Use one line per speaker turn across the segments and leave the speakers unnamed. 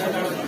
Gracias.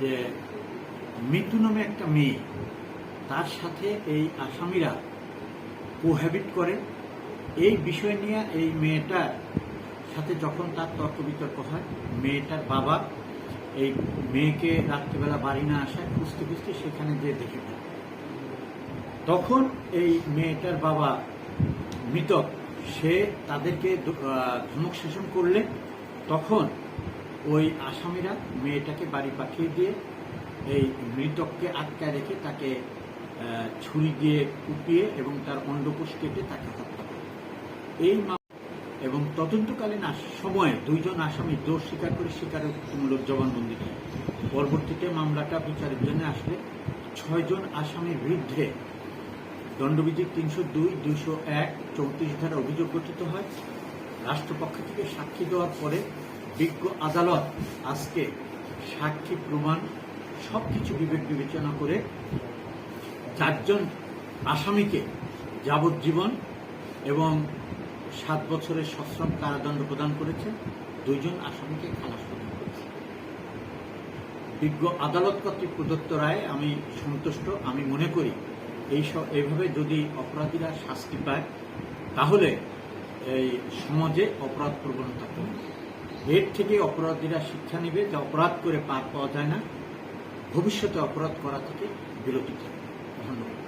যে মৃত্যু নামে একটা মেয়ে, তার সাথে এই আসামিরা কোহ্যাবিট করে। এই বিষয় নিয়ে এই মেয়েটার সাথে যখন তার তর্ক বিতর্ক হয়, মেয়েটার বাবা এই মেয়েকে রাত্রিবেলা বাড়ি না আসায় খুঁজতে খুঁজতে সেখানে যে দেখে তখন এই মেয়েটার বাবা মৃতক সে তাদেরকে ধমক শাসন করলে তখন ওই আসামিরা মেয়েটাকে বাড়ি পাঠিয়ে দিয়ে এই মৃতককে আটকায় রেখে তাকে ছুরি দিয়ে কুপিয়ে এবং তার অন্ডকোষ কেটে তাকে হত্যা করে। এই এবং তদন্তকালীন সময়ে দুইজন আসামি দোষ স্বীকার করে স্বীকারোক্তিমূলক জবানবন্দি দেয় পরবর্তীতে মামলাটা বিচারের জন্য আসলে ছয়জন আসামির বিরুদ্ধে দণ্ডবিধি তিনশো দুই, দুইশো এক, চৌত্রিশ ধারা অভিযোগ গঠিত হয়। রাষ্ট্রপক্ষ থেকে সাক্ষী দেওয়ার পরে বিজ্ঞ আদালত আজকে সাক্ষী প্রমাণ, সবকিছু বিবেক বিবেচনা করে চারজন আসামিকে যাবজ্জীবন এবং সাত বছরের সশ্রম কারাদণ্ড প্রদান করেছে। দুইজন আসামিকে খালাস প্রদান করেছে। বিজ্ঞ আদালত কর্তৃক প্রদত্ত রায়, আমি সন্তুষ্ট। আমি মনে করি এই এইভাবে যদি অপরাধীরা শাস্তি পায়, তাহলে এই সমাজে অপরাধ প্রবণতা কমবে এর থেকে অপরাধীরা শিক্ষা নেবে যে অপরাধ করে পার পাওয়া যায় না, ভবিষ্যতে অপরাধ করা থেকে বিরতি থাকবে। ধন্যবাদ।